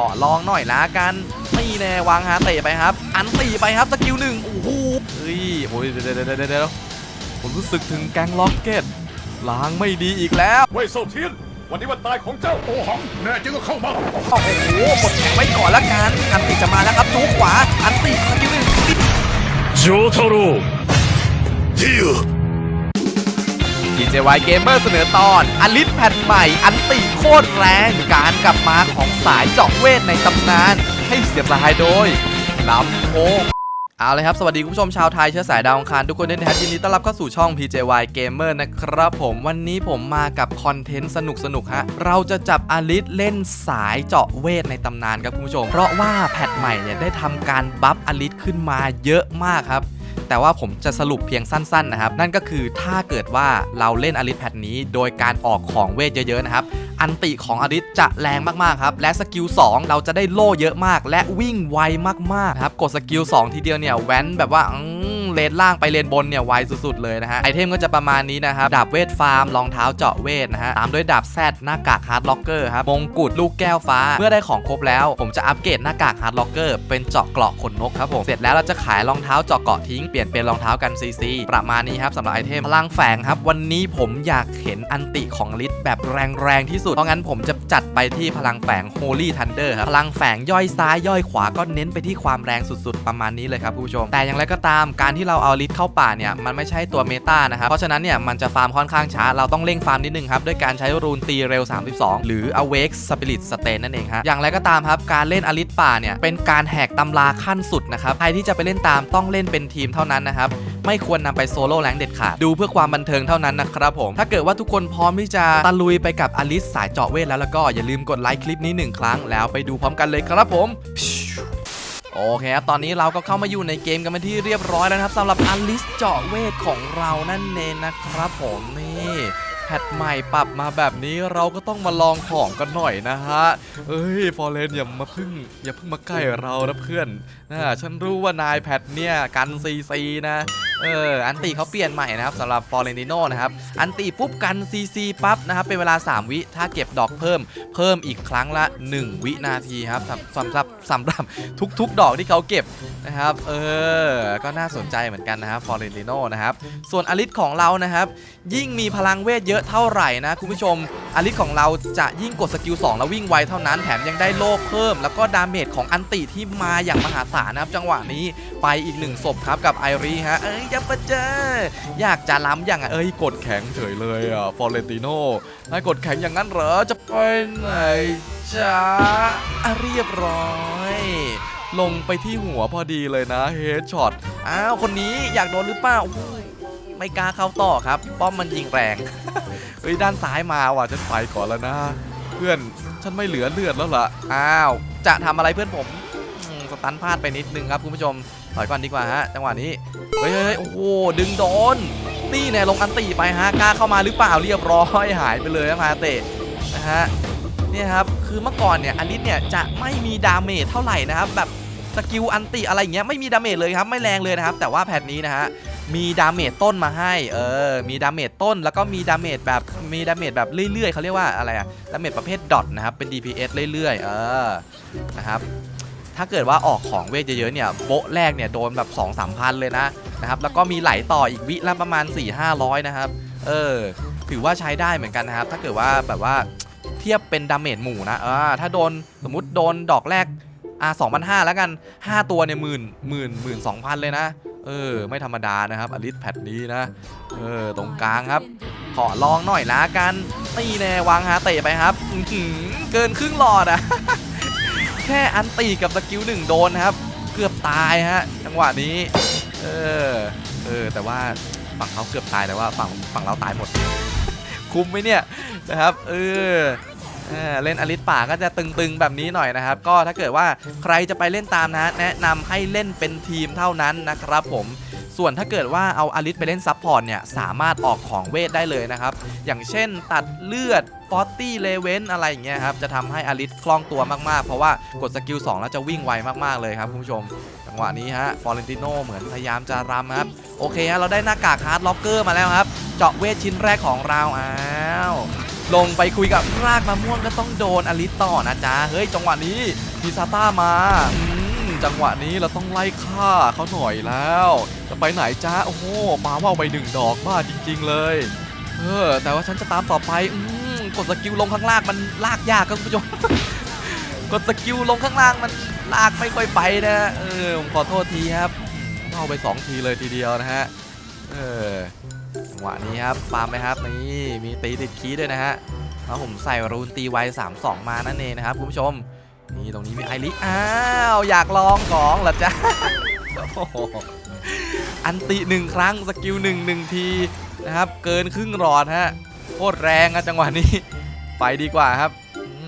อลองหน่อยละกันนี่แน่วางฮาเตะไปครับ อันตีไปครับสกิลหนึ่งโอ้โหเฮ้ยโอ้ยเดี๋ยวเดี๋ยวเดี๋ยวเดี๋ยวผมรู้สึกถึงแก๊งล็อกเก็ตล้างไม่ดีอีกแล้วเว่ยเซาเทียนวันนี้วันตายของเจ้าโอหังแน่จริงก็เข้ามาโอ้โหกดแข็งไว้ก่อนละกันอันติจะมาแล้วครับจูขวาอันติสกิลหนึ่งโจทาโร่ดิว ดีเจวายเกมเมอร์เสนอตอน อลิสแผ่นใหม่ อันติโคตรแรง การกลับมาของสายเจาะเวทในตำนาน ให้เสียบสหายโดยลำโพงเอาเลยครับ สวัสดีคุณผู้ชมชาวไทยเชื้อสายดาวอังคารทุกคนด้วยนะครับยินดีต้อนรับเข้าสู่ช่อง PJY Gamer นะครับผมวันนี้ผมมากับคอนเทนต์สนุกสนุกๆฮะ เราจะจับอลิสเล่นสายเจาะเวทในตำนานครับคุณผู้ชม เพราะว่าแพทใหม่เนี่ยได้ทำการบัฟอลิสขึ้นมาเยอะมากครับ แต่ว่าผมจะสรุปเพียงสั้นๆนะครับนั่นก็คือถ้าเกิดว่าเราเล่นอลิสแพทนี้ โดยการออกของเวทเยอะๆนะครับอันติของอลิสจะแรงมากๆครับและสกิล2เราจะได้โล่เยอะมาก และวิ่งไวมากๆครับกดสกิล2ทีเดียวเนี่ยแว้นแบบว่าอืม เลนล่างไปเลนบนเนี่ยไวสุดๆเลยนะฮะไอเทมก็จะประมาณนี้นะครับดาบเวทฟาร์มรองเท้าเจาะเวทนะฮะตามด้วยดาบแซดหน้ากากฮาร์ดล็อกเกอร์ครับมงกุฎลูกแก้วฟ้า เมื่อได้ของครบแล้ว ผมจะอัปเกรดหน้ากากฮาร์ดล็อกเกอร์เป็นเจาะเกราะขนนกครับผมเสร็จแล้วเราจะขายรองเท้าเจาะเกราะทิ้งเปลี่ยนเป็นรองเท้ากันซีซีประมาณนี้ครับสำหรับไอเทมพลังแฝงครับ วันนี้ผมอยากเห็นอันติของลิทแบบแรงๆที่สุดเพราะงั้นผมจะจัดไปที่พลังแฝง Holy Thunder ครับพลังแฝงย่อยซ้ายย่อยขวาก็เน้นไปที่ความแรงสุดๆ ประมาณนี้เลยครับผู้ชม แต่อย่างไรก็ตามการที่ที่เราเอาลิทเข้าป่าเนี่ยมันไม่ใช่ตัวเมตานะครับเพราะฉะนั้นเนี่ยมันจะฟาร์มค่อนข้างช้า เราต้องเร่งฟาร์มนิดนึงครับด้วยการใช้รูนตีเร็ว 32 หรือ Awake Spirit Stain นั่นเองฮะอย่างไรก็ตามครับการเล่นอลิทป่าเนี่ยเป็นการแหกตำราขั้นสุดนะครับใครที่จะไปเล่นตามต้องเล่นเป็นทีมเท่านั้นนะครับไม่ควรนำไปโซโล่แรงเด็ดขาดดูเพื่อความบันเทิงเท่านั้นนะครับผม ถ้าเกิดว่าทุกคนพร้อมที่จะตะลุยไปกับอลิสสายเจาะเวทแล้วแล้วก็อย่าลืมกดไลค์คลิปนี้หนึ่งครั้งแล้วไปดูพร้อมกันเลยครับผม โอเคครับ ตอนนี้เราก็เข้ามาอยู่ในเกมกันเป็นที่เรียบร้อยแล้วนะครับสำหรับอลิสเจาะเวทของเรานั่นเองนะครับผมนี่แพทใหม่ปรับมาแบบนี้เราก็ต้องมาลองของกันหน่อยนะฮะ เอ้ยฟอร์เรนอย่ามาพึ่งอย่าพึ่งมาใกล้เรานะเพื่อนนะฉันรู้ว่านายแพทเนี่ยกันซีซีนะ เอออันตีเขาเปลี่ยนใหม่นะครับสำหรับฟอร์เรนติโนนะครับอันตีปุ๊บกันซีซีปั๊บนะครับเป็นเวลา 3 วิถ้าเก็บดอกเพิ่มเพิ่มอีกครั้งละ 1 วินาทีครับสำสำหรับสำหรับทุกๆ ดอกที่เขาเก็บนะครับเออก็น่าสนใจเหมือนกันนะครับฟอร์เรนติโนนะครับส่วนอลิสของเรานะครับยิ่งมีพลังเวทเยอะเท่าไหร่นะคุณผู้ชมอลิสของเราจะยิ่งกดสกิล2แล้ววิ่งไวเท่านั้นแถมยังได้โล่เพิ่ม แล้วก็ดาเมจของอันติที่มาอย่างมหาศาลนะครับจังหวะนี้ไปอีกหนึ่งศพครับกับไอรีฮะเอ้ยยับปะเจออยากจะล้ำอย่างเอ้ยกดแข็งเฉยเลยอะฟอเรนติโนให้กดแข็งอย่างนั้นเหรอจะไปไหนจ้าเรียบร้อยลงไปที่หัวพอดีเลยนะเฮดช็อตอ้าวคนนี้อยากโดนหรือเปล่าไม่กล้าเข้าต่อครับ ป้อมมันยิงแรง เฮ้ยด้านซ้ายมาว่ะฉันไปก่อนแล้วนะ เพื่อนฉันไม่เหลือเลือดแล้วล่ะอ้าวจะทำอะไรเพื่อนผมสตันพลาดไปนิดนึงครับคุณผู้ชมถอยก่อนดีกว่าฮะจังหวะนี้เฮ้ยเฮ้ยโอ้โหดึงโดนนี่แน่ลงอันตีไปฮะกล้าเข้ามาหรือเปล่าเรียบร้อยหายไปเลยครับมาเตะนะฮะเนี่ยครับคือเมื่อก่อนเนี่ยอลิสเนี่ยจะไม่มีดาเมจเท่าไหร่นะครับแบบสกิลอันติอะไรอย่างเงี้ยไม่มีดาเมจเลยครับไม่แรงเลยนะครับแต่ว่าแพทนี้นะฮะ มีดาเมจต้นมาให้ เออ มีดาเมจต้นแล้วก็มีดาเมจแบบมีดาเมจแบบเรื่อยๆเขาเรียกว่าอะไรอะดาเมจประเภทดอทนะครับ เป็น DPS เรื่อยๆ เออ นะครับ ถ้าเกิดว่าออกของเวทเยอะๆเนี่ยโบะแรกเนี่ยโดนแบบ 2 3พันเลยนะนะครับ แล้วก็มีไหลต่ออีกวิละประมาณ 4 500 นะครับ เออ ถือว่าใช้ได้เหมือนกันนะครับ ถ้าเกิดว่าแบบว่าเทียบเป็นดาเมจหมู่นะ เออ ถ้าโดนสมมติโดนดอกแรกอะ2,500แล้วกัน 5 ตัวเนี่ยหมื่นหมื่นหมื่นสองพันเลยนะ เออ ไม่ธรรมดานะครับอลิสแพทนี้นะ เออ ตรงกลางครับ ขอลองหน่อยละกันตีแน่วางฮาเตะไปครับอื้อหือเกินครึ่งหลอดอะแค่อันตีกับสกิลหนึ่งโดนนะครับ เกือบตายฮะ จังหวะนี้ เออ เออ แต่ว่าฝั่งเขาเกือบตายแต่ว่าฝั่งฝั่งเราตายหมด คุ้มไหมเนี่ยนะครับ เอออ่า เล่นอลิสป่าก็จะตึงๆแบบนี้หน่อยนะครับ ก็ถ้าเกิดว่าใครจะไปเล่นตามนะ แนะนำให้เล่นเป็นทีมเท่านั้นนะครับผมส่วนถ้าเกิดว่าเอาอลิสไปเล่นซับพอร์ตเนี่ย สามารถออกของเวทได้เลยนะครับ อย่างเช่นตัดเลือด40เลเวนอะไรอย่างเงี้ยครับ จะทำให้อลิสคล่องตัวมากๆ เพราะว่ากดสกิล2แล้วจะวิ่งไวมากๆเลยครับคุณผู้ชมจังหวะนี้ฮะฟอร์เรนติโนเหมือนพยายามจะรำครับ โอเคฮะเราได้หน้ากากฮาร์ดล็อกเกอร์มาแล้วครับ เจาะเวทชิ้นแรกของเราอ้า ลงไปคุยกับรากมะม่วงก็ต้องโดนอลิสต่อนะจ๊ะเฮ้ยจังหวะนี้มีซาต้ามาอืมจังหวะนี้เราต้องไล่ฆ่าเขาหน่อยแล้ว จะไปไหนจ้าโอ้โหมาว่าไปหนึ่งดอกบ้าจริง ๆ เลย เออ แต่ว่าฉันจะตามต่อไปอืมกดสกิลลงข้างล่างมันลากยากครับคุณผู้ชมกดสกิลลงข้างล่างมันลากไม่ค่อยไปนะเออผมขอโทษทีครับเข้าไปสองทีเลยทีเดียวนะฮะเออ งหวะนี้ครับปามไหมครับนี่มีตีติดคีด้วยนะฮะแล้วผมใส่รูนตีไว3 2 มานั่นเองนะครับคุณผู้ชมนี่ตรงนี้มีไอริอ้าวอยากลองของเหรอจ๊ะอันติหนึ่งครั้งสกิลหนึ่งหนึ่งทีนะครับเกินครึ่งหลอดฮะโคตรแรงอะจังหวะนี้ ไปดีกว่าครับ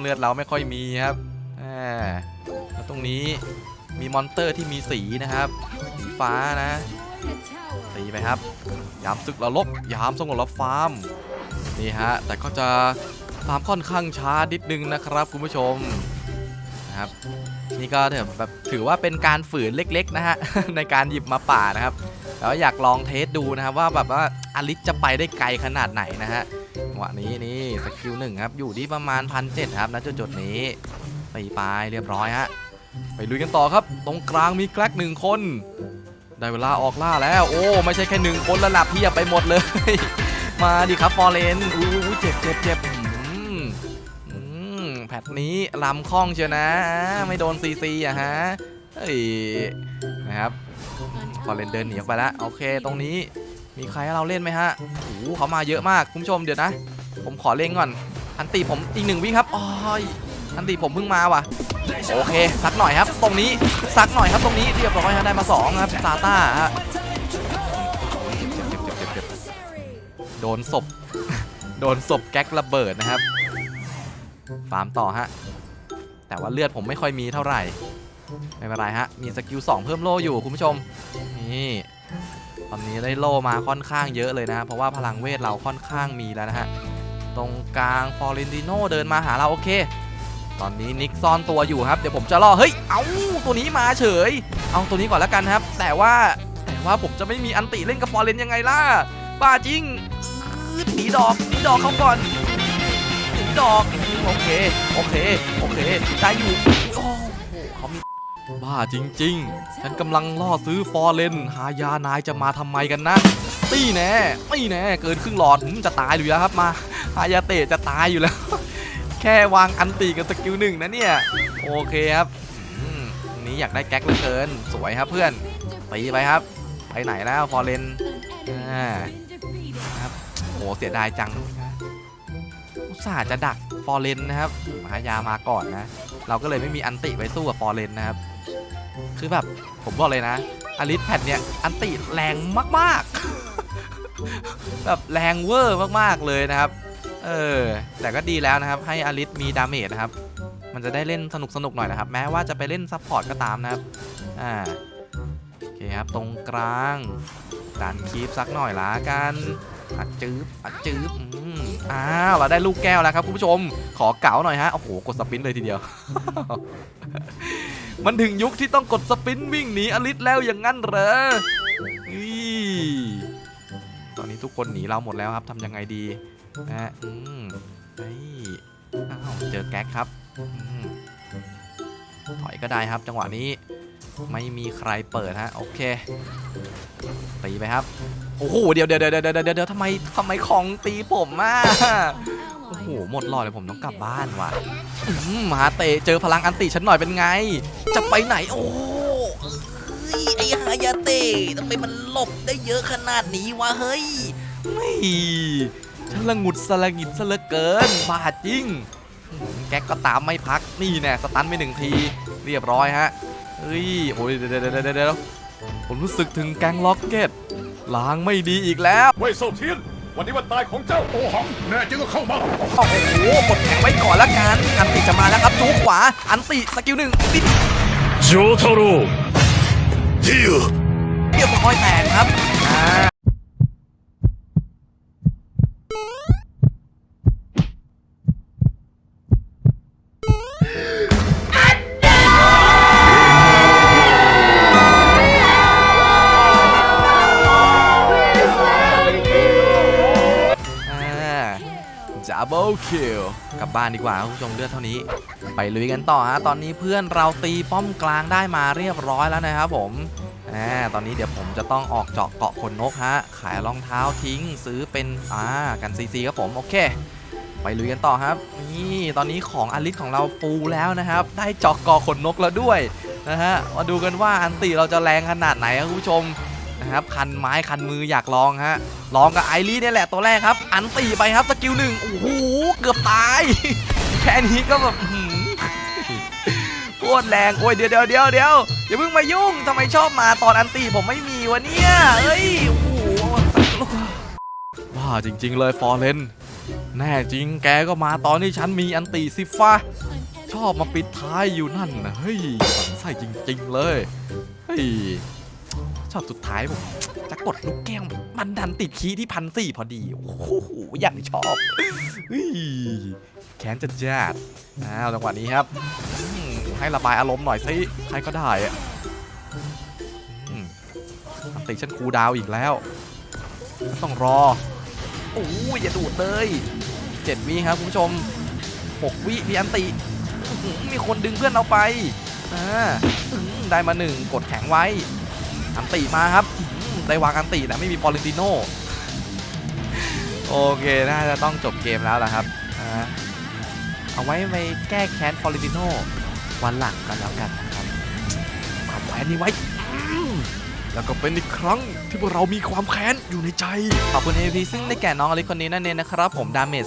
เลือดเราไม่ค่อยมีครับอ่าแล้วตรงนี้มีมอนเตอร์ที่มีสีนะครับสีฟ้านะ ตีไปครับ ยามศึกเราลบ ยามสงบเราฟาร์ม นี่ฮะ แต่ก็จะฟาร์มค่อนข้างช้านิดนึงนะครับคุณผู้ชมนะครับ นี่ก็แบบถือว่าเป็นการฝืนเล็กๆนะฮะ ในการหยิบมาป่านะครับแล้วอยากลองเทสดูนะครับว่าแบบว่าอลิสจะไปได้ไกลขนาดไหนนะฮะจัวะนี้นี่สกิลหนึ่งครับอยู่ที่ประมาณพันเครับณจุดๆนี้ตีไปเรียบร้อยฮะไปลุยกันต่อครับ ตรงกลางมีแกลกหนึ่งคน ได้เวลาออกล่าแล้ว โอ้ ไม่ใช่แค่หนึ่งคนระดับเพียบไปหมดเลย มาดิครับฟอร์เรนอู้หูเจ็บเจ็บเจ็บอืมอืมแพทนี้ลำคล่องเชียวนะ ไม่โดนซีซีอะฮะเฮ้ยนะครับฟอร์เรนเดินหนีออกไปแล้วโอเคตรงนี้มีใครให้เราเล่นไหมฮะโอ้เขามาเยอะมากคุณผู้ชมเดี๋ยวนะ ผมขอเล่งก่อน อันตีผมอีกหนึ่งวิครับอ๋อ อันตีผมเพิ่งมาว่ะโอเคสักหน่อยครับ ตรงนี้สักหน่อยครับตรงนี้เรียบร้อยฮะได้มาสองครับซาต้าฮะเจ็บเจ็บเจ็บเจ็บเจ็บโดนศพโดนศพแก๊กระเบิดนะครับ ฟาร์มต่อฮะ แต่ว่าเลือดผมไม่ค่อยมีเท่าไหร่ ไม่เป็นไรฮะ มีสกิล2เพิ่มโล่อยู่คุณผู้ชม นี่ตอนนี้ได้โล่มาค่อนข้างเยอะเลยนะเพราะว่าพลังเวทเราค่อนข้างมีแล้วนะฮะ ตรงกลางฟอร์เรนติโนเดินมาหาเราโอเค ตอนนี้นิกซ่อนตัวอยู่ครับ เดี๋ยวผมจะล่อ เฮ้ย เอาตัวนี้มาเฉย เอาตัวนี้ก่อนแล้วกันครับ แต่ว่าแต่ว่าผมจะไม่มีอันติเล่นกับฟอร์เรนยังไงล่ะ บ้าจริงหนีดอกหนีดอกเขาก่อนหนีดอก โอเค โอเค โอเค ได้อยู่ โอ้โหเขามีบ้าจริง ๆ ฉันกำลังล่อซื้อฟอร์เรนหายานายจะมาทำไมกันนะตี้แน่ตี้แน่ เกินครึ่งหลอดจะตายอยู่แล้วครับมาฮายาเตะจะตายอยู่แล้ว ค่วางอันตีกับสกิลหนึ่งนะเนี่ย โอเคครับนี้อยากได้แก๊กเหลือเกิน สวยครับเพื่อนตีไปครับ ไปไหนแล้วฟอร์เรนครับโหเสียดายจังอุตส่าห์จะดักฟอร์เรนนะครับหายามาก่อนนะ เราก็เลยไม่มีอันติไว้สู้กับฟอร์เรนนะครับ คือแบบผมบอกเลยนะอลิสแพดเนี่ยอันติแรงมากๆ แบบแรงเวอร์มากๆเลยนะครับ เออ แต่ก็ดีแล้วนะครับ ให้อลิสมีดาเมจนะครับ มันจะได้เล่นสนุกสนุกหน่อยนะครับ แม้ว่าจะไปเล่นซัพพอร์ตก็ตามนะครับ อ่า โอเคครับ ตรงกลางดันคีปสักหน่อยละกันอัดจืบอัดจืบอ้าวเราได้ลูกแก้วแล้วครับคุณผู้ชม ขอเก๋าหน่อยฮะ โอ้โห กดสปินเลยทีเดียว มันถึงยุคที่ต้องกดสปินวิ่งหนีอลิสแล้วอย่างนั้นเหรอนี่ตอนนี้ทุกคนหนีเราหมดแล้วครับทำยังไงดี นะฮะอืมเฮ้ยอ้าวเจอแก๊กครับอืมถอยก็ได้ครับ จังหวะนี้ไม่มีใครเปิดฮะโอเคตีไปครับโอ้โหเดี๋ยวเดี๋ยวเดี๋ยวเดี๋ยวเดี๋ยวเดี๋ยวทำไมทำไมของตีผมอะโอ้โหหมดหลอดเลยผมต้องกลับบ้านว่ะมาเตะเจอพลังอันติฉันหน่อยเป็นไง จะไปไหนโอ้ยไอ้ฮายาเตะทำไมมันหลบได้เยอะขนาดนี้วะเฮ้ยไม่ ฉันละงุดสละงิดสละเกินบาดจริง แก๊กก็ตามไม่พักนี่แน่สตันไปหนึ่งที เรียบร้อยฮะเฮ้ยโอ้ยเดี๋ยวเดี๋ยวผมรู้สึกถึงแกงล็อกเก็ตล้างไม่ดีอีกแล้วเว้ยโซเทียนวันนี้วันตายของเจ้าโอหังแน่จริงก็เข้ามาโอ้โหกดแข็งไว้ก่อนแล้วกัน อันติจะมาแล้วครับจูขวา อันติสกิลหนึ่งติดโจทาโร่เดียวเรียบร้อยแตกครับ จะเบิลคิลกลับบ้านดีกว่าคุณผู้ชมเลือดเท่านี้ ไปลุยกันต่อฮะ ตอนนี้เพื่อนเราตีป้อมกลางได้มาเรียบร้อยแล้วนะครับผม อ่าตอนนี้เดี๋ยวผมจะต้องออกเจาะเกาะขนนกฮะ ขายรองเท้าทิ้งซื้อเป็นอ่ากันซีซีครับผมโอเค ไปลุยกันต่อครับ นี่ตอนนี้ของอลิสของเราฟูลแล้วนะครับ ได้เจาะเกาะขนนกแล้วด้วยนะฮะมาดูกันว่าอันติเราจะแรงขนาดไหนครับคุณผู้ชมนะครับคันไม้คันมืออยากลองฮะลองกับไอรีเนี่ยแหละตัวแรกครับ อันตีไปครับสกิลหนึ่งโอ้โหเกือบตาย แค่นี้ก็แบบโคตรแรงโอ้ยเดี๋ยวเดี๋ยวเดี๋ยวเดี๋ยว อย่าเพิ่งมายุ่งทำไมชอบมาตอนอันตีผมไม่มีวะเนี่ยเอ้ยโอ้โหว้าจริง ๆ เลยฟอร์เรนแน่จริงแกก็มาตอนที่ฉันมีอันตีสิฟ้าชอบมาปิดท้ายอยู่นั่นนะเฮ้ยฝันใส่จริง ๆ เลยเฮ้ยชอบสุดท้ายผมจะกดลูกแก้วมันดันติดคีที่พันสี่พอดีโอ้โหอย่างชอบเฮ้ยแค้นจะแจัดอ้าวจังหวะนี้ครับ ให้ระบายอารมณ์หน่อยสิใครก็ได้อะอันติฉันคูดาวอีกแล้ว ต้องรอโอ้ยอย่าดูดเลยเจ็ดวิครับคุณผู้ชมหกวิมีอันติมีคนดึงเพื่อนเราไปอ่าได้มาหนึ่งกดแข็งไว้ อันติมาครับได้วางอันตินะไม่มีฟอร์เรนติโนโอเคน่าจะต้องจบเกมแล้วล่ะครับเอาไว้ไปแก้แค้นฟอร์เรนติโน วันหลังกันแล้วกันนะครับความแค้นนี้ไว้ แล้วก็เป็นอีกครั้งที่พวกเรามีความแค้นอยู่ในใจ ขอบคุณ AP ซึ่งได้แก่น้องอลิคนนี้นั่นเองนะครับ ผมดาเมจ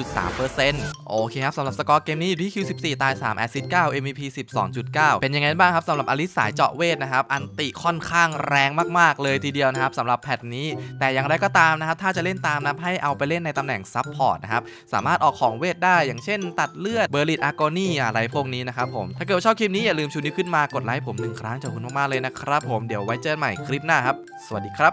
34.3%โอเคครับสำหรับสกอร์เกมนี้อยู่ที่ Q14 ตาย 3 แอซิด 9 MVP 12.9 เป็นยังไงบ้างครับสำหรับอลิสายเจาะเวทนะครับ อันติค่อนข้างแรงมาก ๆ เลยทีเดียวนะครับสำหรับแพทนี้ แต่อย่างไรก็ตามนะครับ ถ้าจะเล่นตามนะให้เอาไปเล่นในตำแหน่งซับพอร์ตนะครับ สามารถออกของเวทได้อย่างเช่น ตัดเลือดเบอร์ลิตอาร์โกนี่อะไรพวกนี้นะครับผมถ้าเกิดชอบคลิปนี้อย่าลืมชูนิ้วขึ้นมากดไลค์ผมหนึ่งครั้งจากคุณมากๆเลยนะครับผมเดี๋ยวไว้เจอกันใหม่คลิปหน้าครับ สวัสดีครับ